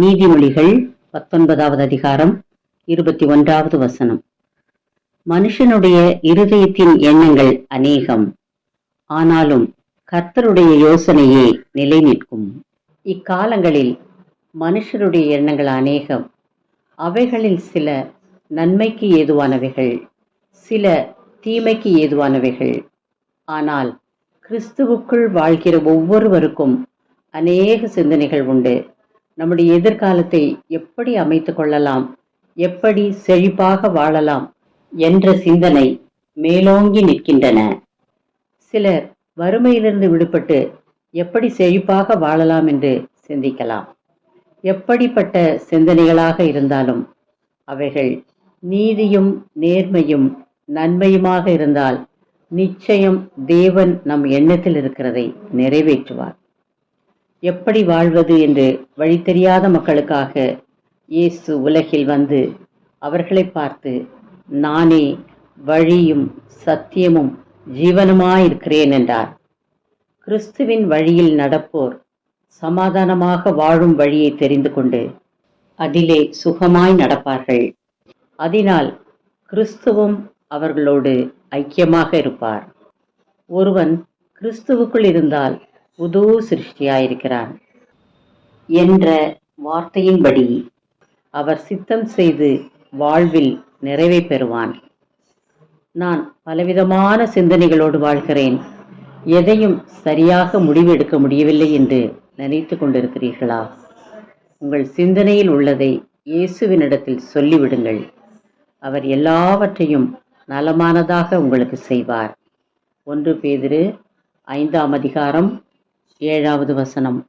நீதிமொழிகள் பத்தொன்பதாவது அதிகாரம் இருபத்தி ஒன்றாவது வசனம். மனுஷனுடைய இருதயத்தின் எண்ணங்கள் அநேகம். ஆனாலும் கர்த்தருடைய யோசனையே நிலை நிற்கும். இக்காலங்களில் மனுஷருடைய எண்ணங்கள் அநேகம். அவைகளில் சில நன்மைக்கு ஏதுவானவைகள் சில தீமைக்கு ஏதுவானவைகள். ஆனால் கிறிஸ்துவுக்குள் வாழ்கிற ஒவ்வொருவருக்கும் அநேக சிந்தனைகள் உண்டு. நம்முடைய எதிர்காலத்தை எப்படி அமைத்து கொள்ளலாம் எப்படி செழிப்பாக வாழலாம் என்ற சிந்தனை மேலோங்கி நிற்கின்றன. சிலர் வறுமையிலிருந்து விடுபட்டு எப்படி செழிப்பாக வாழலாம் என்று சிந்திக்கலாம். எப்படிப்பட்ட சிந்தனைகளாக இருந்தாலும் அவைகள் நீதியும் நேர்மையும் நன்மையுமாக இருந்தால் நிச்சயம் தேவன் நம் எண்ணத்தில் இருக்கிறதை நிறைவேற்றுவார். எப்படி வாழ்வது என்று வழி தெரியாத மக்களுக்காக இயேசு உலகில் வந்து அவர்களை பார்த்து நானே வழியும் சத்தியமும் ஜீவனுமாயிருக்கிறேன் என்றார். கிறிஸ்துவின் வழியில் நடப்போர் சமாதானமாக வாழும் வழியை தெரிந்து கொண்டு அதிலே சுகமாய் நடப்பார்கள். அதனால் கிறிஸ்துவும் அவர்களோடு ஐக்கியமாக இருப்பார். ஒருவன் கிறிஸ்துவுக்குள் இருந்தால் புது சிருஷ்டியாயிருக்கிறான் என்ற வார்த்தையின்படி அவர் சித்தம் செய்து வாழ்வில் நிறைவை பெறுவான். நான் பலவிதமான சிந்தனைகளோடு வாழ்கிறேன். எதையும் சரியாக முடிவெடுக்க முடியவில்லை என்று நினைத்து கொண்டிருக்கிறீர்களா? உங்கள் சிந்தனையில் உள்ளதை இயேசுவினிடத்தில் சொல்லிவிடுங்கள். அவர் எல்லாவற்றையும் நலமானதாக உங்களுக்கு செய்வார். ஒன்று பேதிரு ஐந்தாம் அதிகாரம் ஏழாவது வசனம்.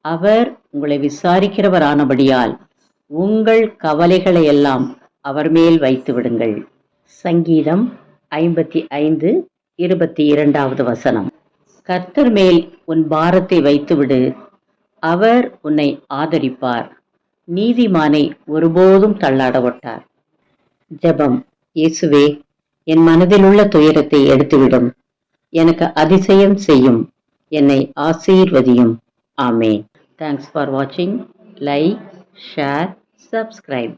அவர் உங்களை விசாரிக்கிறவரானபடியால் உங்கள் கவலைகளை எல்லாம் அவர் மேல் வைத்து விடுங்கள். சங்கீதம் ஐம்பத்தி ஐந்து இருபத்தி இரண்டாவது வசனம். கர்த்தர் மேல் உன் பாரத்தை வைத்துவிடு. அவர் உன்னை ஆதரிப்பார். நீதிமானை ஒருபோதும் தள்ளாட ஒட்டார் ஜெபம். இயேசுவே என் மனதில் உள்ள துயரத்தை எடுத்துவிடும். எனக்கு அதிசயம் செய்யும். என்னை ஆசீர்வதியும். ஆமே தேங்க்ஸ் ஃபார் வாட்சிங் லைக் ஷேர் சப்ஸ்கிரைப்